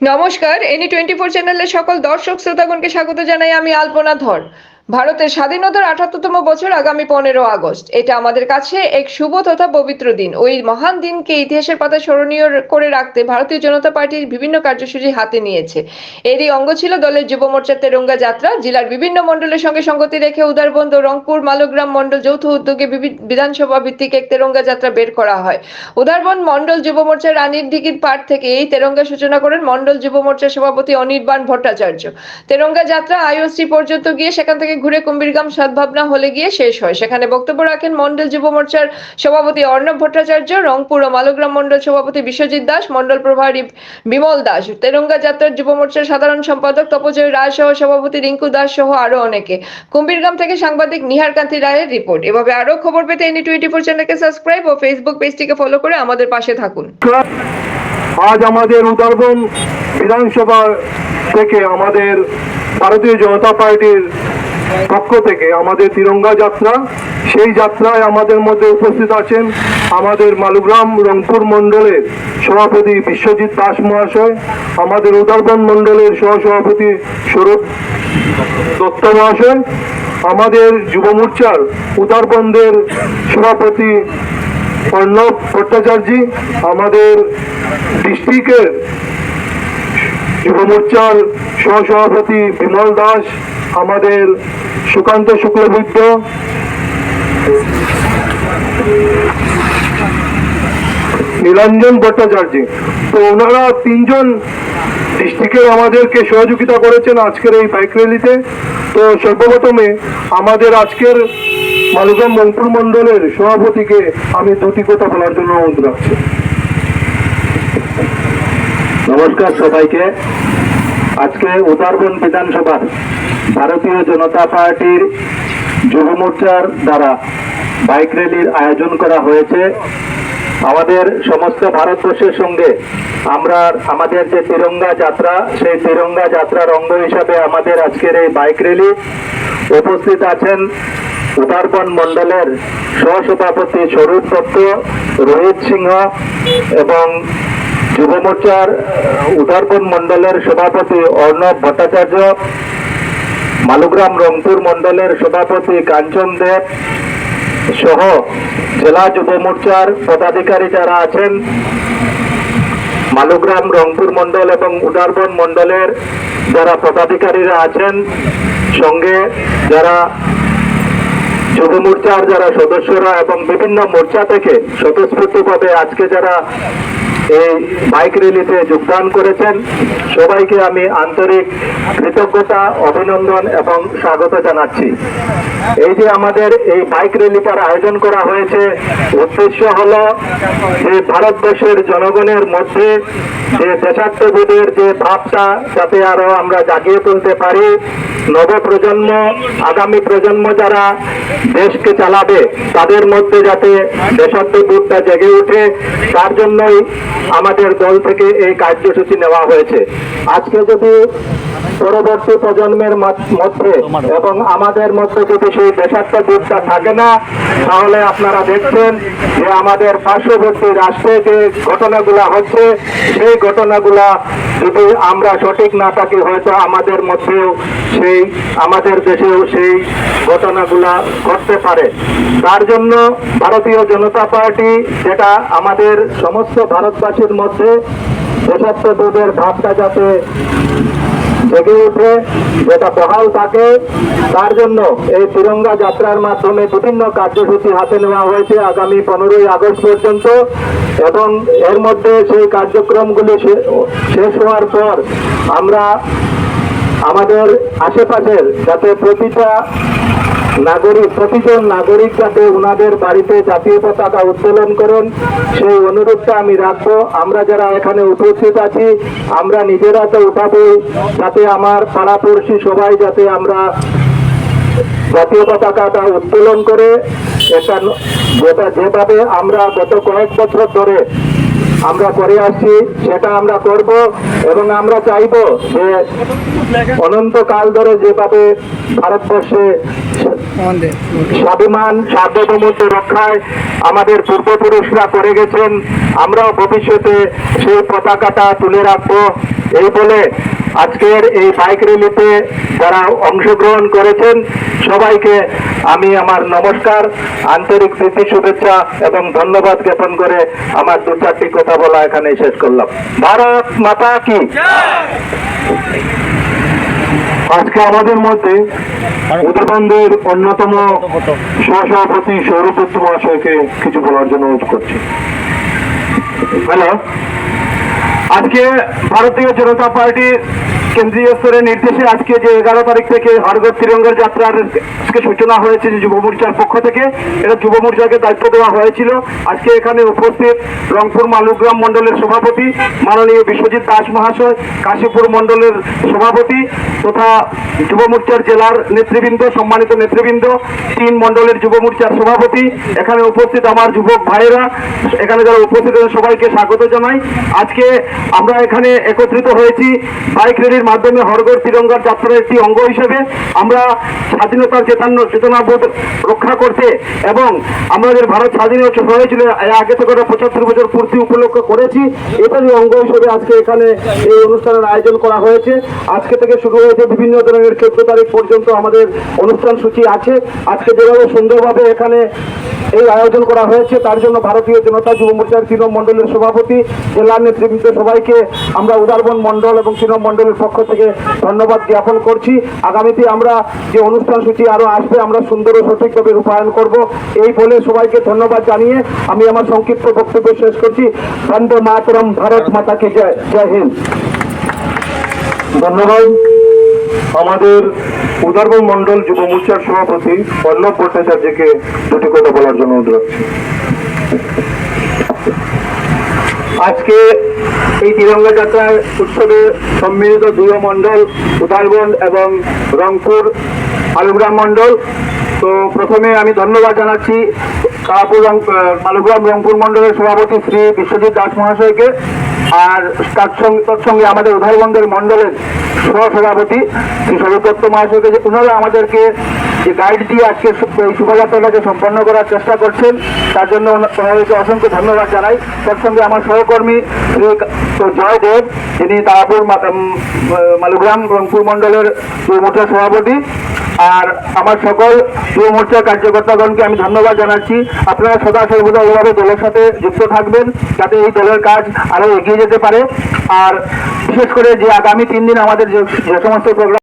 নমস্কার any twenty four চ্যানেলের সকল দর্শক শ্রোতাগণকে স্বাগত জানাই আমি আলপনা ধর। ভারতের স্বাধীনতার আঠাত্তরতম বছর আগামী পনেরো আগস্ট। এটা আমাদের কাছে এক শুভ তথা পবিত্র দিন। ওই মহান দিনকে ইতিহাসের পাতা স্মরণীয় করে রাখতে ভারতীয় জনতা পার্টির বিভিন্ন কার্যসূচি হাতে নিয়েছে। এরই অঙ্গ ছিল দলের যুব মোর্চার তেরঙ্গা যাত্রা, জেলার বিভিন্ন মণ্ডলের সঙ্গে সঙ্গতি রেখে উদারবন্দ রংপুর, মালগ্রাম মণ্ডল যৌথ উদ্যোগে বিধানসভা ভিত্তিক এক তেরঙ্গা যাত্রা বের করা হয়। উদারবন মণ্ডল যুব মোর্চার রানীর দিঘির পাড় থেকে এই তেরঙ্গা সূচনা করেন মণ্ডল যুব মোর্চার সভাপতি অনির্বাণ ভট্টাচার্য। তেরঙ্গা যাত্রা আইওসি পর্যন্ত গিয়ে সেখান থেকে ঘুরে কুম্বীরগ্রাম সদ্ভাবনা হলে গিয়ে শেষ হয়। সেখানে বক্তব্য রাখেন মণ্ডল যুব মোর্চার সভাপতি অর্ণব ভট্টাচার্য, রংপুর ও মালগ্রাম মণ্ডল সভাপতি বিশ্বজিৎ দাস, মণ্ডল প্রভারী বিমল দাস, তেরঙ্গা যাত্রার যুব মোর্চার সাধারণ সম্পাদক তপজয় রায় সহ সভাপতি রিঙ্কু দাস সহ আরও অনেকে। কুম্বীরগ্রাম থেকে সাংবাদিক নিহার কান্তি রায়ের রিপোর্ট। এভাবে আরও খবর পেতে এনি টোয়েন্টি ফোর চ্যানেলকে সাবস্ক্রাইব ও ফেসবুক পেজটিকে ফলো করে আমাদের পাশে থাকুন। আজ আমাদের উদারবন বিধানসভা থেকে আমাদের ভারতীয় জনতা পার্টির পক্ষ থেকে আমাদের তিরঙ্গা যাত্রা, সেই যাত্রায় আমাদের মধ্যে উপস্থিত আছেন আমাদের মালুগ্রাম রংপুর মণ্ডলের সভাপতি বিশ্বজিৎ দাস মহাশয়, আমাদের উদারবন মণ্ডলের সহসভাপতি সৌরভ দত্ত মহাশয়, আমাদের যুব মোর্চার উদারবন্দের সভাপতি অর্ণব ভট্টাচার্য, আমাদের ডিস্ট্রিক্টের যুব মোর্চার সহসভাপতি বিমল দাস, আমাদের সুকান্ত শুক্লবৈদ্য। নীলাঞ্জন ভট্টাচার্য। তো ওনারা তিনজন ডিস্ট্রিক্টের আমাদেরকে সহযোগিতা করেছেন আজকের এই বাইক র্যালিতে। তো সর্বপ্রথমে আমাদের আজকের মালুগ্রাম রংপুর মণ্ডলের সভাপতিকে আমি দুটি কথা বলার জন্য অনুরোধ রাখছি। নমস্কার সবাইকে। আজকে উদারবন বিধানসভার ভারতীয় জনতা পার্টির যুব মোর্চার দ্বারা বাইক র্যালির আয়োজন করা হয়েছে। আমাদের সমস্ত ভারতবর্ষের সঙ্গে আমরা আমাদের যে তিরঙ্গা যাত্রা, সেই তিরঙ্গা যাত্রার অঙ্গ হিসাবে আমাদের আজকের এই বাইক র্যালি উপস্থিত আছেন উদারবন মণ্ডলের সহসভাপতি স্বরূপ দত্ত, রোহিত সিংহ এবং যুব মোর্চার উদারবন মণ্ডলের সভাপতি অর্ণব ভট্টাচার্য, মালুগ্রাম রংপুর মণ্ডলের সভাপতি কাঞ্চন দেব সহ জেলা যুব মোর্চার পদাধিকারী যারা আছেন, মালুগ্রাম রংপুর মণ্ডল এবং উদারবন মণ্ডলের যারা পদাধিকারীরা আছেন, সঙ্গে যারা যুব মোর্চার যারা সদস্যরা এবং বিভিন্ন মোর্চা থেকে স্বতঃস্ফূর্তভাবে আজকে যারা এই বাইক র্যালিতে যোগদান করেছেন। সবাইকে আমি আন্তরিক কৃতজ্ঞতা, অভিনন্দন এবং স্বাগত জানাচ্ছি। এই যে আমাদের এই বাইক র্যালিটার আয়োজন করা হয়েছে, উদ্দেশ্য হল যে ভারতবর্ষের জনগণের মধ্যে যে দেশাত্মবোধের যে ভাবটা, যাতে আরও আমরা জাগিয়ে তুলতে পারি নব প্রজন্ম আগামী প্রজন্ম যারা দেশকে চালাবে, তাদের মধ্যে যাতে দেশাত্মবোধটা জেগে ওঠে, তার জন্যই আমাদের দল থেকে এই কার্যসূচি নেওয়া হয়েছে। আজকে যদি পরবর্তী প্রজন্মের মধ্যে এবং আমাদের মধ্যে যদি সেই দেশাত্মবোধটা থাকে না, তাহলে আপনারা দেখছেন যে আমাদের পার্শ্ববর্তী রাষ্ট্রে যে ঘটনাগুলা হচ্ছে, সেই ঘটনাগুলা যদি আমরা সঠিক না থাকি, হয়তো আমাদের মধ্যেও সেই, আমাদের দেশেও সেই ঘটনাগুলা ঘটতে পারে। তার জন্য ভারতীয় জনতা পার্টি যেটা আমাদের সমস্ত ভারতবাসীর মধ্যে দেশাত্মবোধের ভাবটা যাতে জেগে উঠে যেটা বহাল থাকে, তার জন্য এই তিরঙ্গা যাত্রার মাধ্যমে বিভিন্ন কার্যসূচি হাতে নেওয়া হয়েছে আগামী পনেরোই আগস্ট পর্যন্ত এবং এর মধ্যে সেই কার্যক্রমগুলি শেষ হওয়ার পর আমরা আমাদের আশেপাশের যাতে প্রতিটা নাগরিক, প্রতিজন নাগরিক যাতে ওনাদের বাড়িতে জাতীয় পতাকা উত্তোলন করেন, সেই অনুরোধটা আমি রাখব। আমরা যারা এখানে উপস্থিত আছি, আমরা নিজেরা তো উঠাবো, যাতে আমার পাড়াপড়শি সবাই যাতে আমরা জাতীয় পতাকাটা উত্তোলন করে, এটা যেভাবে আমরা গত কয়েক বছর ধরে আমরা করে আসছি, সেটা আমরা করব এবং আমরা চাইব যে অনন্তকাল ধরে যেভাবে ভারতবর্ষে স্বাভিমান, সার্বভৌমত্ব রক্ষায় আমাদের পূর্বপুরুষরা করে গেছেন, আমরাও ভবিষ্যতে সেই পতাকাটা তুলে রাখব। এই বলে আজকের এই বাইক র্যালিতে যারা অংশগ্রহণ করেছেন, সবাইকে আমি আমার নমস্কার, আন্তরিক প্রীতি শুভেচ্ছা এবং ধন্যবাদ জ্ঞাপন করে আমার দু চারটি কথা বলা এখানে শেষ করলাম। ভারত মাতা কি? আজকে আমাদের মধ্যে উত্তরবঙ্গের অন্যতম সহসভাপতি সৌরভদত্ত মহাশয়কে কিছু বলার জন্য অনুরোধ করছি। হ্যালো? আজকে ভারতীয় জনতা পার্টির কেন্দ্রীয় স্তরের নির্দেশে আজকে যে এগারো তারিখ থেকে হরগড় তিরঙ্গার যাত্রার আজকে সূচনা হয়েছে যে যুব মোর্চার পক্ষ থেকে। এটা যুব মোর্চাকে দায়িত্ব দেওয়া হয়েছিল। আজকে এখানে উপস্থিত রংপুর মালুগ্রাম মণ্ডলের সভাপতি, মাননীয় বিশ্বজিৎ দাস মহাশয়, কাশীপুর মণ্ডলের সভাপতি তথা যুব মোর্চার জেলার নেতৃবৃন্দ, সম্মানিত নেতৃবৃন্দ, তিন মণ্ডলের যুব মোর্চার সভাপতি, এখানে উপস্থিত আমার যুবক ভাইয়েরা, এখানে যারা উপস্থিত সবাইকে স্বাগত জানাই। আজকে আমরা এখানে একত্রিত হয়েছি, বাইক র্যালির মাধ্যমে হরগড় তিরঙ্গার যাত্রার একটি অঙ্গ হিসেবে আমরা স্বাধীনতার চেতন্য চেতনাবোধ রক্ষা করতে এবং আমাদের ভারত স্বাধীন হয়েছিল আগে থেকে পঁচাত্তর বছর পূর্তি উপলক্ষ করেছি, এটারই অঙ্গ হিসেবে আজকে এখানে এই অনুষ্ঠানের আয়োজন করা হয়েছে। আজকে থেকে শুরু হয়েছে বিভিন্ন ধরনের চোদ্দ তারিখ পর্যন্ত আমাদের অনুষ্ঠান সূচি আছে। আজকে যেভাবে সুন্দরভাবে এখানে এই আয়োজন করা হয়েছে, তার জন্য ভারতীয় জনতা যুব মোর্চার তৃণমূল সভাপতি, জেলার নেতৃবৃন্দ সবাইকে আমরা উদারবন মণ্ডল এবং তৃণমূল মণ্ডলের পক্ষ থেকে ধন্যবাদ জ্ঞাপন করছি। আগামীতে আমরা যে অনুষ্ঠান সূচি আরও আসবে, আমরা সুন্দর ও সঠিকভাবে রূপায়ণ করব। এই বলে সবাইকে ধন্যবাদ জানিয়ে আমি আমার সংক্ষিপ্ত বক্তব্য শেষ করছি। বন্দে মাতরম, ভারত মাতাকে জয় জয় হিন্দ। ধন্যবাদ। আমাদের উদারবন মণ্ডল যুব মোর্চার সভাপতি অর্ণব ভট্টাচার্যকে দুটি কথা বলার জন্য অনুরোধ আজকে এই তিরঙ্গা যাত্রার উৎসবে সম্মিলিত দুই মণ্ডল, উদারবন এবং রংপুর আলুগ্রাম মণ্ডল। তো প্রথমে আমি ধন্যবাদ জানাচ্ছি কাপুর আলুগ্রাম রংপুর মণ্ডলের সভাপতি শ্রী বিশ্বজিৎ দাস মহাশয়কে। আর তার সঙ্গে তৎসঙ্গে আমাদের উদারবন্দের মণ্ডলের সহসভাপতি শ্রী শরৎ দত্ত যে ওনারা আমাদেরকে যে গাইড দিয়ে আজকে এই শোভাযাত্রাটাকে সম্পন্ন করার চেষ্টা করছেন, তার জন্য ওনা- ওনাদেরকে অসংখ্য ধন্যবাদ জানাই। তার সঙ্গে আমার সহকর্মী শ্রী জয় দেব, যিনি তারাপুর মালুগ্রাম রংপুর মণ্ডলের যুব মোর্চার সভাপতি। আর আমার সকল যুব মোর্চার কার্যকর্তাগণকে আমি ধন্যবাদ জানাচ্ছি। আপনারা সদা সর্বদা এইভাবে দলের সাথে যুক্ত থাকবেন, যাতে এই দলের কাজ আরও এগিয়ে যেতে পারে। আর বিশেষ করে যে আগামী তিন দিন আমাদের যে সমস্ত প্রোগ্রাম